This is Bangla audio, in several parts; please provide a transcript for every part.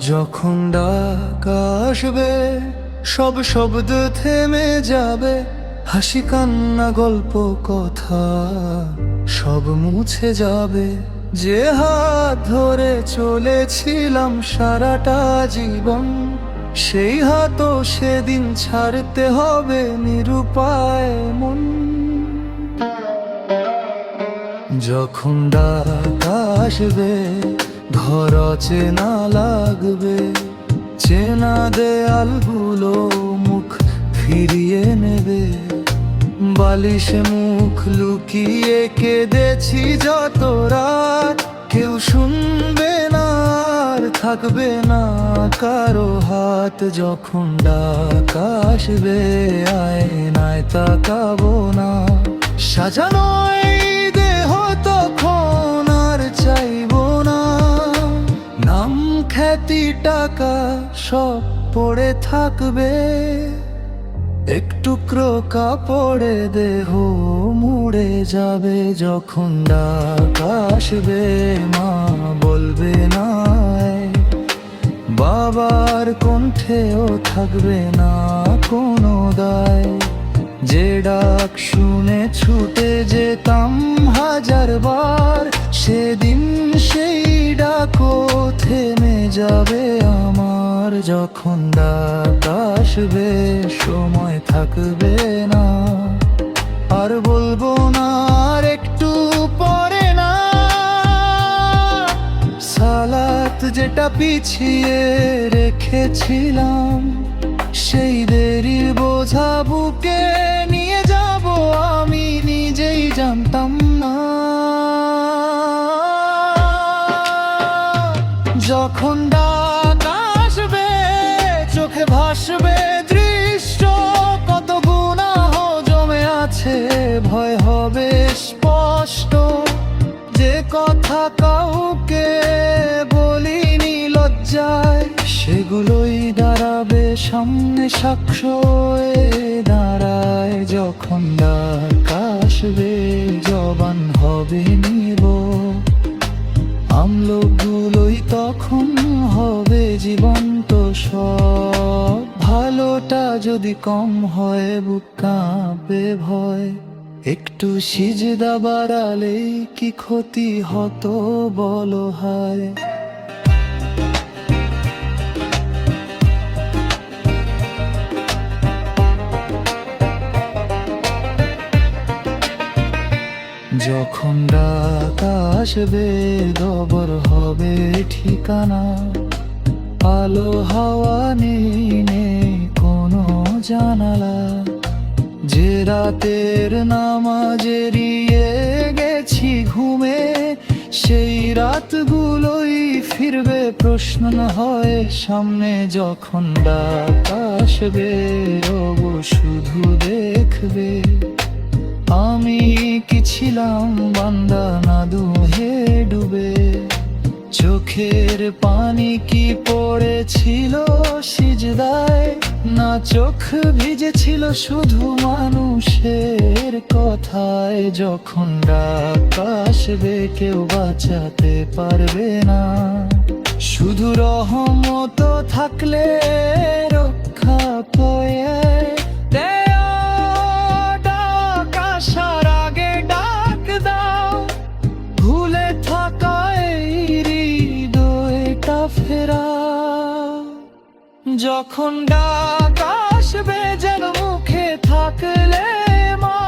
যখন ডাক আসবে, সব শব্দ থেমে যাবে। হাসি কান্না, গল্প, কথা সব মুছে যাবে। যে হাত ধরে চলেছিলাম সারাটা জীবন, সেই হাতও সেদিন ছাড়তে হবে নিরুপায় মন। যখন ডাক আসবে ঘর চেনা লাগবে। চেনা দেয়ালগুলো মুখ ফিরিয়ে নেবে। বালিশে মুখ লুকিয়ে কেঁদেছি যত রাত। কেউ শুনবে না, আর থাকবে না কারও হাত। যখন ডাক আসবে, আয়নায় তাকাবো না। সাজানো খ্যাতি টাকা সব পড়ে থাকবে। একটুকরো কাপড়ে দেহ মুড়ে যাবে যখন ডাক আসবে, মা বলবে না বাবার কণ্ঠেও থাকবে না কোনো দায়। যে ডাক শুনে ছুটে যেতাম হাজার বার সেদিন সেই ডাকও থেমে যাবে আমার যখন ডাক আসবে, সময় থাকবে না। আর বলব না, আর একটু পরে না। সালাত যেটা পিছিয়ে রেখেছিলাম, সেই দেরির বোঝা বুকে যখন ডাক আসবে, চোখে ভাসবে দৃশ্য, কত গুনাহ জমে আছে, ভয় হবে স্পষ্ট। যে কথা কাউকে বলিনি লজ্জায়, সেগুলোই দাঁড়াবে সামনে সাক্ষ্য দাঁড়ায় যখন ডাক আসবে জবান হবে নিব আমলোকগুলোই তখন হবে জীবন্ত সব। ভালোটা যদি কম হয়, বুক কাঁপে ভয়। একটু সিজদা বাড়ালেই কি ক্ষতি হতো বলো হায়। যখন ডাক আসবে দবর হবে ঠিকানা। আলো, হাওয়া নেই নেই কোনো জানালা। যে রাতের নামাজেরিয়ে গেছি ঘুমে, সেই রাতগুলোই ফিরবে। প্রশ্ন হয় সামনে যখন ডাক আসবে ওগো শুধু দেখবে। আমি কি ছিলাম বান্দা না দুহে ডুবে? চোখের পানি কি পড়েছিল সিজদায়? না চোখ ভিজেছিল শুধু মানুষের কথায়? যখন ডাক আসবে কেউ বাঁচাতে পারবে না। শুধু রহমত থাকলে যখন ডাক আসবে যেন মুখে থাকলে মা,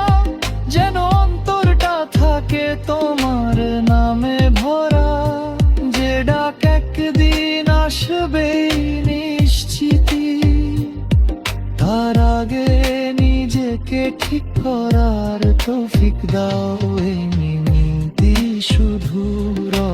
যেন অন্তরটা থাকে তোমার নামে ভরা। যে ডাক একদিন আসবে নিশ্চিতি, তার আগে নিজেকে ঠিক করার তৌফিক দাও শুধু র